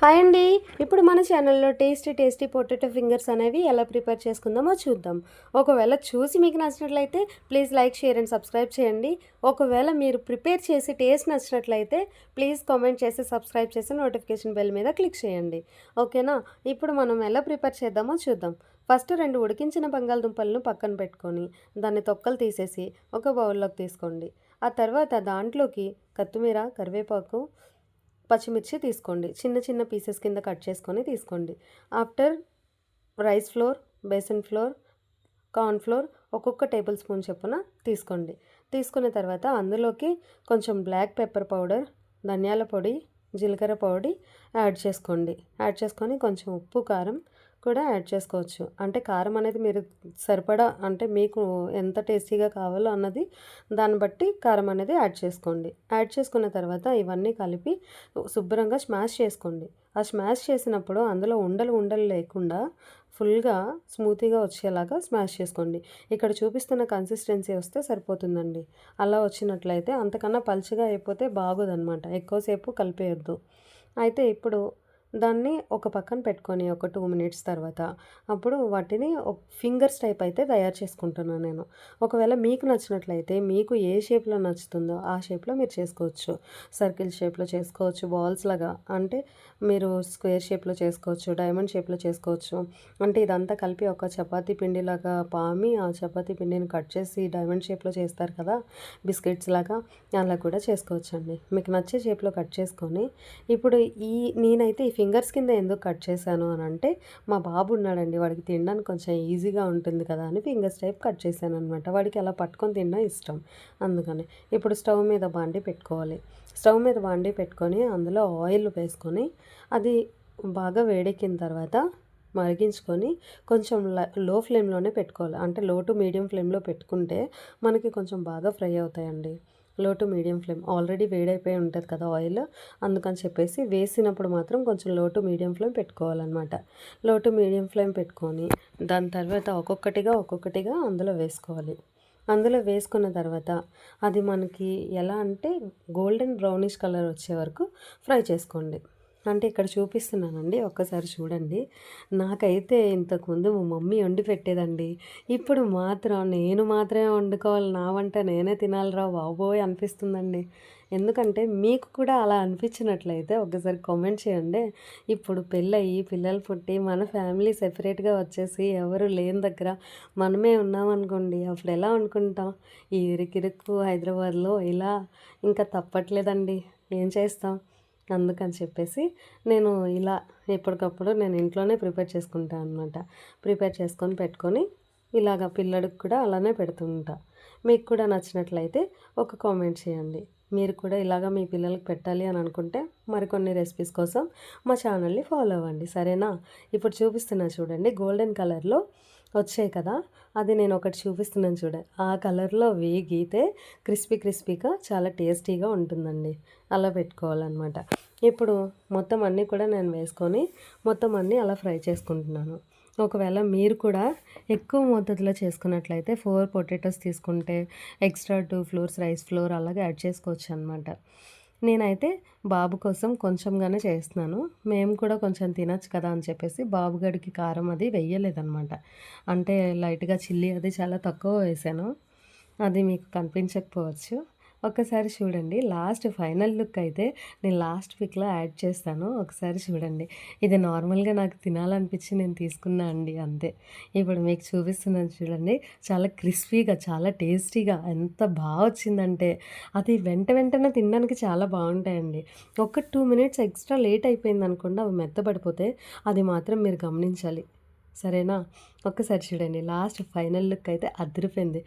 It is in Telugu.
హాయ్ అండి. ఇప్పుడు మన ఛానల్లో టేస్టీ టేస్టీ పొటాటో ఫింగర్స్ అనేవి ఎలా ప్రిపేర్ చేసుకుందామో చూద్దాం. ఒకవేళ చూసి మీకు నచ్చినట్లయితే please like share and subscribe చేయండి. ఒకవేళ మీరు ప్రిపేర్ చేసి టేస్ట్ నచ్చినట్లయితే ప్లీజ్ కామెంట్ చేసి సబ్స్క్రైబ్ చేసి నోటిఫికేషన్ బెల్ మీద క్లిక్ చేయండి. ఓకేనా? ఇప్పుడు మనం ఎలా ప్రిపేర్ చేద్దామో చూద్దాం. ఫస్ట్ రెండు ఉడికించిన బంగాళదుంపలను పక్కన పెట్టుకొని దాన్ని తొక్కలు తీసేసి ఒక బౌల్లోకి తీసుకోండి. ఆ తర్వాత దాంట్లోకి కొత్తిమీర కరివేపాకు పచ్చిమిర్చి తీసుకోండి. చిన్న చిన్న పీసెస్ కింద కట్ చేసుకొని తీసుకోండి. After rice flour besan flour corn flour ఒక్కొక్క టేబుల్ స్పూన్ చొప్పున తీసుకోండి. తీసుకున్న తర్వాత అందులోకి కొంచెం బ్లాక్ పెప్పర్ పౌడర్ ధనియాల పొడి జీలకర్ర పొడి యాడ్ చేసుకోండి. యాడ్ చేసుకొని కొంచెం ఉప్పు కారం కూడా యాడ్ చేసుకోవచ్చు. అంటే కారం అనేది మీరు సరిపడా అంటే మీకు ఎంత టేస్టీగా కావాలో అన్నది దాన్ని బట్టి కారం అనేది యాడ్ చేసుకోండి. యాడ్ చేసుకున్న తర్వాత ఇవన్నీ కలిపి శుభ్రంగా స్మాష్ చేసుకోండి. ఆ స్మాష్ చేసినప్పుడు అందులో ఉండలు ఉండలు లేకుండా ఫుల్గా స్మూతీగా వచ్చేలాగా స్మాష్ చేసుకోండి. ఇక్కడ చూపిస్తున్న కన్సిస్టెన్సీ వస్తే సరిపోతుందండి. అలా వచ్చినట్లయితే అంతకన్నా పలుచగా అయిపోతే బాగోదన్నమాట. ఎక్కువసేపు కలిపేయద్దు. అయితే ఇప్పుడు దాన్ని ఒక పక్కన పెట్టుకొని ఒక టూ మినిట్స్ తర్వాత అప్పుడు వాటిని ఫింగర్స్ టైప్ అయితే తయారు చేసుకుంటున్నాను నేను. ఒకవేళ మీకు నచ్చినట్లయితే మీకు ఏ షేప్లో నచ్చుతుందో ఆ షేప్లో మీరు చేసుకోవచ్చు. సర్కిల్ షేప్లో చేసుకోవచ్చు బాల్స్ లాగా. అంటే మీరు స్క్వేర్ షేప్లో చేసుకోవచ్చు డైమండ్ షేప్లో చేసుకోవచ్చు. అంటే ఇదంతా కలిపి ఒక చపాతీ పిండిలాగా పామి ఆ చపాతీ పిండిని కట్ చేసి డైమండ్ షేప్లో చేస్తారు కదా బిస్కెట్స్ లాగా అలా కూడా చేసుకోవచ్చు అండి మీకు నచ్చే షేప్లో కట్ చేసుకొని ఇప్పుడు ఈ నేనైతే ఫింగర్స్ కింద ఎందుకు కట్ చేశాను అని అంటే మా బాబు ఉన్నాడండి వాడికి తినడానికి కొంచెం ఈజీగా ఉంటుంది కదా అని ఫింగర్స్ టైప్ కట్ చేశాను అనమాట వాడికి అలా పట్టుకొని తినడం ఇష్టం. అందుకని ఇప్పుడు స్టవ్ మీద బాండి పెట్టుకోవాలి. స్టవ్ మీద బాండి పెట్టుకొని అందులో ఆయిల్ వేసుకొని అది బాగా వేడెక్కిన తర్వాత మరిగించుకొని కొంచెం లో ఫ్లేమ్లోనే పెట్టుకోవాలి. అంటే లో టు మీడియం ఫ్లేమ్లో పెట్టుకుంటే మనకి కొంచెం బాగా ఫ్రై అవుతాయండి. Low to medium flame. Already వేడైపోయి ఉంటుంది కదా ఆయిల్ అందుకని చెప్పేసి వేసినప్పుడు మాత్రం కొంచెం లో టు మీడియం ఫ్లేమ్ పెట్టుకోవాలన్నమాట. లో టు మీడియం ఫ్లేమ్ పెట్టుకొని దాని తర్వాత ఒక్కొక్కటిగా ఒక్కొక్కటిగా అందులో వేసుకోవాలి. అందులో వేసుకున్న తర్వాత అది మనకి ఎలా అంటే గోల్డెన్ బ్రౌనిష్ కలర్ వచ్చే వరకు ఫ్రై చేసుకోండి. అంటే ఇక్కడ చూపిస్తున్నానండి ఒక్కసారి చూడండి. నాకైతే ఇంతకుముందు మా మమ్మీ వండి పెట్టేదండి. ఇప్పుడు మాత్రం నేను మాత్రమే వండుకోవాలి నా వంట నేనే తినాలిరా బాబోయ్ అనిపిస్తుందండి. ఎందుకంటే మీకు కూడా అలా అనిపించినట్లయితే ఒకసారి కామెంట్ చేయండి. ఇప్పుడు పెళ్ళయి పిల్లలు పుట్టి మన ఫ్యామిలీ సెపరేట్గా వచ్చేసి ఎవరు లేని దగ్గర మనమే ఉన్నామనుకోండి అప్పుడు ఎలా అనుకుంటాం ఈ ఇరుకిరుకు హైదరాబాద్లో ఇలా ఇంకా తప్పట్లేదండి. ఏం చేస్తాం? అందుకని చెప్పేసి నేను ఇలా ఎప్పటికప్పుడు నేను ఇంట్లోనే ప్రిపేర్ చేసుకుంటాను అనమాట ప్రిపేర్ చేసుకొని పెట్టుకొని ఇలాగ పిల్లడికి కూడా అలానే పెడుతుంటా. మీకు కూడా నచ్చినట్లయితే ఒక కామెంట్ చేయండి. మీరు కూడా ఇలాగ మీ పిల్లలకు పెట్టాలి అని అనుకుంటే మరికొన్ని రెసిపీస్ కోసం మా ఛానల్ని ఫాలో అవ్వండి. సరేనా? ఇప్పుడు చూపిస్తున్నా చూడండి గోల్డెన్ కలర్లో వచ్చాయి కదా అది నేను ఒకటి చూపిస్తున్నాను చూడ. ఆ కలర్లో వేగితే క్రిస్పీ క్రిస్పీగా చాలా టేస్టీగా ఉంటుందండి. అలా పెట్టుకోవాలన్నమాట. ఇప్పుడు మొత్తం అన్నీ కూడా నేను వేసుకొని మొత్తం అన్నీ అలా ఫ్రై చేసుకుంటున్నాను. ఒకవేళ మీరు కూడా ఎక్కువ మోతాదులో చేసుకున్నట్లయితే ఫోర్ పొటాటోస్ తీసుకుంటే extra two flours rice flour అలాగే యాడ్ చేసుకోవచ్చు అనమాట నేనైతే బాబు కోసం కొంచెంగానే చేస్తున్నాను. మేము కూడా కొంచెం తినచ్చు కదా అని చెప్పేసి బాబుగడికి కారం అది వెయ్యలేదనమాట అంటే లైట్గా చిల్లీ అది చాలా తక్కువ వేసాను. అది మీకు కనిపించకపోవచ్చు. ఒక్కసారి చూడండి. లాస్ట్ ఫైనల్ లుక్ అయితే నేను లాస్ట్ పిక్లో యాడ్ చేస్తాను. ఒకసారి చూడండి. ఇది నార్మల్గా నాకు తినాలనిపించి నేను తీసుకున్నా అండి. అంతే. ఇప్పుడు మీకు చూపిస్తున్నాను చూడండి. చాలా క్రిస్పీగా చాలా టేస్టీగా ఎంత బాగా వచ్చిందంటే అది వెంట వెంటనే తినడానికి చాలా బాగుంటాయండి. ఒక టూ మినిట్స్ ఎక్స్ట్రా లేట్ అయిపోయింది అనుకోండి అవి మెత్తబడిపోతే అది మాత్రం మీరు గమనించాలి. సరేనా? ఒక్కసారి చూడండి. లాస్ట్ ఫైనల్ లుక్ అయితే అదిరిపోయింది.